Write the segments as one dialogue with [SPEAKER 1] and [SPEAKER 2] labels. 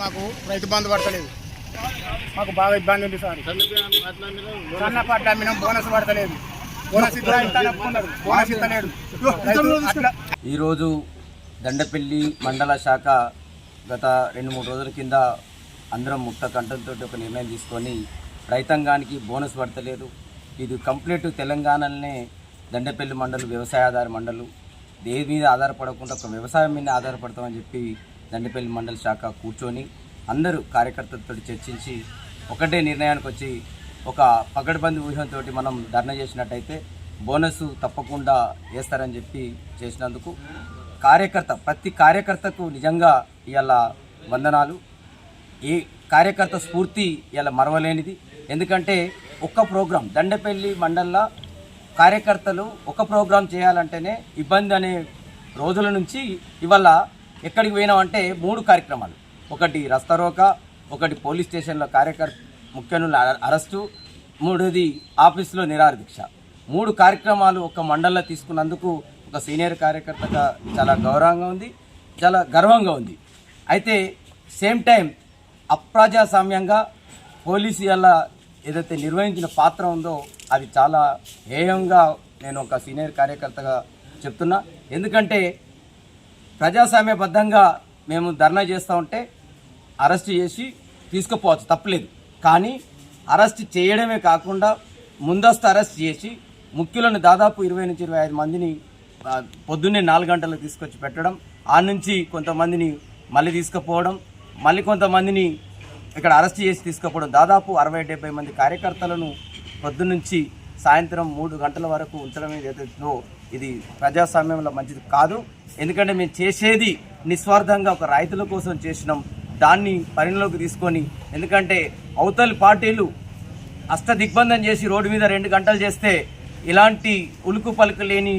[SPEAKER 1] మాకు రైతు బంధు పడతలేదు. మాకు బాగా ఇబ్బంది ఉంది సార్. సన్న పట్ల అమ్మినాం బోనస్ పడతలేదు. బోనస్ బోనస్ ఇస్తలేడు.
[SPEAKER 2] ఈరోజు దండపల్లి మండల శాఖ గత రెండు మూడు రోజుల కింద అందరం ముక్త కంఠంతో ఒక నిర్ణయం తీసుకొని రైతాంగానికి బోనస్ పడతలేదు. ఇది కంప్లీట్ తెలంగాణలోనే దండపల్లి మండలు వ్యవసాయ ఆధార మండలు దేని మీద ఆధారపడకుండా ఒక వ్యవసాయం మీద ఆధారపడతామని చెప్పి దండపల్లి మండల శాఖ కూర్చొని అందరూ కార్యకర్తలతో చర్చించి ఒకటే నిర్ణయానికి వచ్చి ఒక పగడబంది వ్యూహంతో మనం ధర్నా చేసినట్టయితే బోనస్ తప్పకుండా వేస్తారని చెప్పి చేసినందుకు కార్యకర్త ప్రతి కార్యకర్తకు నిజంగా ఇవాళ వందనాలు. ఈ కార్యకర్త స్ఫూర్తి ఇలా మరవలేనిది. ఎందుకంటే ఒక్క ప్రోగ్రాం దండపల్లి మండలంలో కార్యకర్తలు ఒక ప్రోగ్రాం చేయాలంటేనే ఇబ్బంది అనే రోజుల నుంచి ఇవాళ ఎక్కడికి పోయినామంటే మూడు కార్యక్రమాలు. ఒకటి రస్తరోక ఒకటి పోలీస్ స్టేషన్లో కార్యకర్త ముఖ్యుల అరెస్టు మూడోది ఆఫీసులో నిరాహార దీక్ష. మూడు కార్యక్రమాలు ఒక మండలంలో తీసుకున్నందుకు ఒక సీనియర్ కార్యకర్తగా చాలా గౌరవంగా ఉంది చాలా గర్వంగా ఉంది. అయితే సేమ్ టైం అప్రజాస్వామ్యంగా పోలీసు ఎలా ఏదైతే నిర్వహించిన పాత్ర ఉందో అది చాలా హేయంగా నేను ఒక సీనియర్ కార్యకర్తగా చెప్తున్నా. ఎందుకంటే ప్రజాస్వామ్యబద్ధంగా మేము ధర్నా చేస్తూ ఉంటే అరెస్ట్ చేసి తీసుకుపోవచ్చు తప్పలేదు. కానీ అరెస్ట్ చేయడమే కాకుండా ముందస్తు అరెస్ట్ చేసి ముఖ్యులను దాదాపు ఇరవై నుంచి ఇరవై ఐదు మందిని పొద్దున్నే నాలుగు గంటలకు తీసుకొచ్చి పెట్టడం ఆ నుంచి కొంతమందిని మళ్ళీ తీసుకుపోవడం మళ్ళీ కొంతమందిని ఇక్కడ అరెస్ట్ చేసి తీసుకుపోవడం దాదాపు అరవై డెబ్బై మంది కార్యకర్తలను పొద్దున్నుంచి సాయంత్రం మూడు గంటల వరకు ఉంచడం ఏదైతుందో ఇది ప్రజాస్వామ్యంలో మంచిది కాదు. ఎందుకంటే మేము చేసేది నిస్వార్థంగా ఒక రైతుల కోసం చేసినాం. దాన్ని పరిగణలోకి తీసుకొని ఎందుకంటే అవతలి పార్టీలు అష్ట దిగ్బంధం చేసి రోడ్డు మీద రెండు గంటలు చేస్తే ఇలాంటి ఉలుకు పలుకు లేని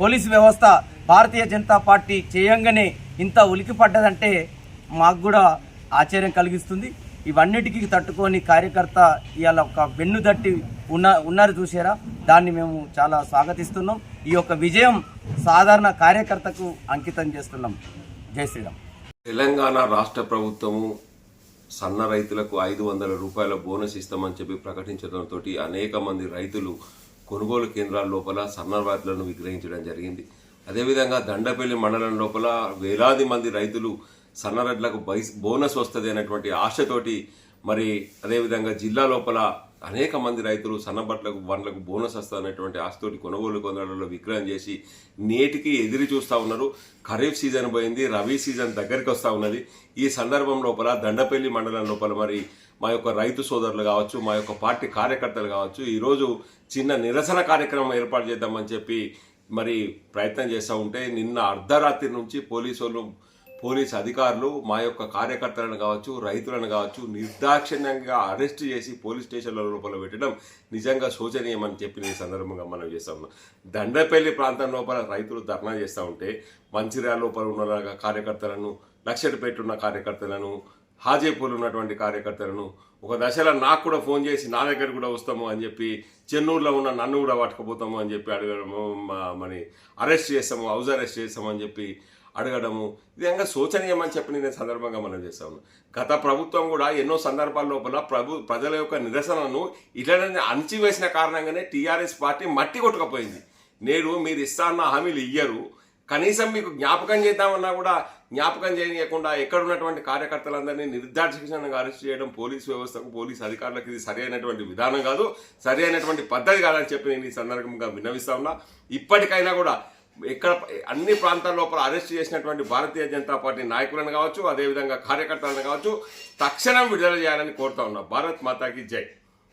[SPEAKER 2] పోలీసు వ్యవస్థ భారతీయ జనతా పార్టీ చేయంగానే ఇంత ఉలికి పడ్డదంటే మాకు కూడా ఆశ్చర్యం కలిగిస్తుంది. ఇవన్నిటికీ తట్టుకొని కార్యకర్త ఇవాళ ఒక వెన్ను తట్టి ఉన్న ఉన్నారు చూసారా దాన్ని మేము చాలా స్వాగతిస్తున్నాం. ఈ యొక్క విజయం సాధారణ కార్యకర్తకు అంకితం చేస్తున్నాం. జై శ్రీరామ్.
[SPEAKER 3] తెలంగాణ రాష్ట్ర ప్రభుత్వము సన్న రైతులకు ఐదు వందల రూపాయల బోనస్ ఇస్తామని చెప్పి ప్రకటించడంతో అనేక మంది రైతులు కొనుగోలు కేంద్రాల లోపల సన్న రైతులను విక్రయించడం జరిగింది. అదేవిధంగా దండపల్లి మండలం లోపల వేలాది మంది రైతులు సన్నరడ్లకు బైస్ బోనస్ వస్తుంది అనేటువంటి ఆశతోటి మరి అదేవిధంగా జిల్లా లోపల అనేక మంది రైతులు సన్నబట్లకు బండ్లకు బోనస్ వస్తుందనేటువంటి ఆశతోటి కొనుగోలు కేంద్రాలలో విక్రయం చేసి నేటికి ఎదురు చూస్తూ ఉన్నారు. ఖరీఫ్ సీజన్ పోయింది రబీ సీజన్ దగ్గరికి వస్తూ ఉన్నది. ఈ సందర్భం లోపల దండపల్లి మండలం లోపల మరి మా యొక్క రైతు సోదరులు కావచ్చు మా యొక్క పార్టీ కార్యకర్తలు కావచ్చు ఈరోజు చిన్న నిరసన కార్యక్రమం ఏర్పాటు చేద్దామని చెప్పి మరి ప్రయత్నం చేస్తూ ఉంటే నిన్న అర్ధరాత్రి నుంచి పోలీసు వాళ్ళు పోలీస్ అధికారులు మా యొక్క కార్యకర్తలను కావచ్చు రైతులను కావచ్చు నిర్దాక్షిణ్యంగా అరెస్ట్ చేసి పోలీస్ స్టేషన్ల లోపల పెట్టడం నిజంగా శోచనీయమని చెప్పిన ఈ సందర్భంగా మనం చేస్తా ఉన్నాం. దండపల్లి ప్రాంతం లోపల రైతులు ధర్నా చేస్తూ ఉంటే మంచిర్యాల లోపల ఉన్న కార్యకర్తలను లక్షడిపేట ఉన్న కార్యకర్తలను హాజీపూర్ ఉన్నటువంటి కార్యకర్తలను ఒక దశలో నాకు కూడా ఫోన్ చేసి నా దగ్గర కూడా వస్తాము అని చెప్పి చెన్నూరులో ఉన్న నన్ను కూడా పట్టుకుపోతాము అని చెప్పి అడగడము మా- మరి అరెస్ట్ చేస్తాము హౌస్ అరెస్ట్ చేస్తాము అని చెప్పి అడగడము. విధంగా శోచనీయమని చెప్పి నేను సందర్భంగా మనం చేస్తాము. గత ప్రభుత్వం కూడా ఎన్నో సందర్భాల లోపల ప్రభు ప్రజల యొక్క నిరసనను ఇట్లనే అణచివేసిన కారణంగానే టీఆర్ఎస్ పార్టీ మట్టి కొట్టుకపోయింది. నేడు మీరు ఇస్తా అన్న హామీలు ఇయ్యరు. కనీసం మీకు జ్ఞాపకం చేద్దామన్నా కూడా జ్ఞాపకం చేయకుండా ఎక్కడ ఉన్నటువంటి కార్యకర్తలందరినీ నిర్దాక్షిణ్యంగా అరెస్ట్ చేయడం పోలీస్ వ్యవస్థకు పోలీస్ అధికారులకు ఇది సరైనటువంటి విధానం కాదు సరి అయినటువంటి పద్ధతి కాదని చెప్పి నేను ఈ సందర్భంగా విన్నవిస్తా ఉన్నా. ఇప్పటికైనా కూడా ఎక్కడ అన్ని ప్రాంతాల లోపల అరెస్ట్ చేసినటువంటి భారతీయ జనతా పార్టీ నాయకులను కావచ్చు అదేవిధంగా కార్యకర్తలను కావచ్చు తక్షణం విడుదల చేయాలని కోరుతా ఉన్నా. భారత్ మాతాకి జై.